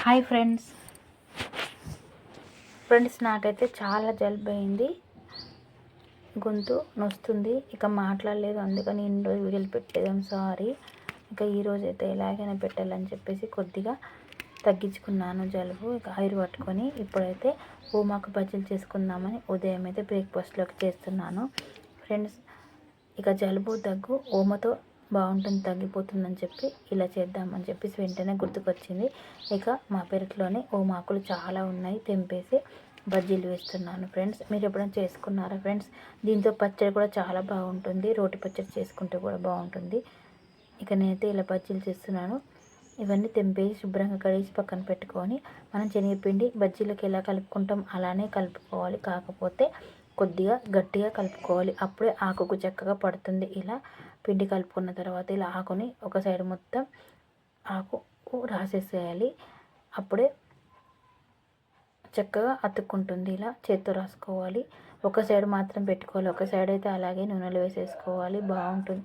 Hi friends. Friends నాకైతే చాలా జలుబు అయింది గొంతు నొస్తుంది. ఇక మాట్లాడలేదు. అందుకని ఇన్ని రోజు వీడియోలు పెట్టేదాం. సారీ ఇక ఈరోజు అయితే ఎలాగైనా పెట్టాలని చెప్పేసి కొద్దిగా తగ్గించుకున్నాను జలుబు. ఇక ఆయిల్ పట్టుకొని ఇప్పుడైతే ఓమాకు బజ్జీలు చేసుకుందామని ఉదయం అయితే బ్రేక్ఫాస్ట్లోకి చేస్తున్నాను. ఫ్రెండ్స్ ఇక జలుబు దగ్గు ఓమతో బాగుంటుంది తగ్గిపోతుందని చెప్పి ఇలా చేద్దామని చెప్పేసి వెంటనే గుర్తుకొచ్చింది. ఇక మా పెరట్లోనే ఓ మాకులు చాలా ఉన్నాయి తెంపేసి బజ్జీలు వేస్తున్నాను ఫ్రెండ్స్. మీరు ఎప్పుడైనా చేసుకున్నారా ఫ్రెండ్స్? దీంతో పచ్చడి కూడా చాలా బాగుంటుంది రోటి పచ్చడి చేసుకుంటే కూడా బాగుంటుంది. ఇక నేనైతే ఇలా బజ్జీలు చేస్తున్నాను. ఇవన్నీ తెంపేసి శుభ్రంగా కడిగి పక్కన పెట్టుకొని మనం శనగపిండి బజ్జీలకు ఎలా కలుపుకుంటాం అలానే కలుపుకోవాలి. కాకపోతే కొద్దిగా గట్టిగా కలుపుకోవాలి. అప్పుడే ఆకుకు చక్కగా పడుతుంది. ఇలా పిండి కలుపుకున్న తర్వాత ఇలా ఆకుని ఒక సైడ్ మొత్తం ఆకు రాసేసేయాలి. అప్పుడే చక్కగా అతుక్కుంటుంది. ఇలా చేత్తో రాసుకోవాలి. ఒక సైడ్ మాత్రం పెట్టుకోవాలి. ఒక సైడ్ అయితే అలాగే నూనెలో వేసేసుకోవాలి. బాగుంటుంది.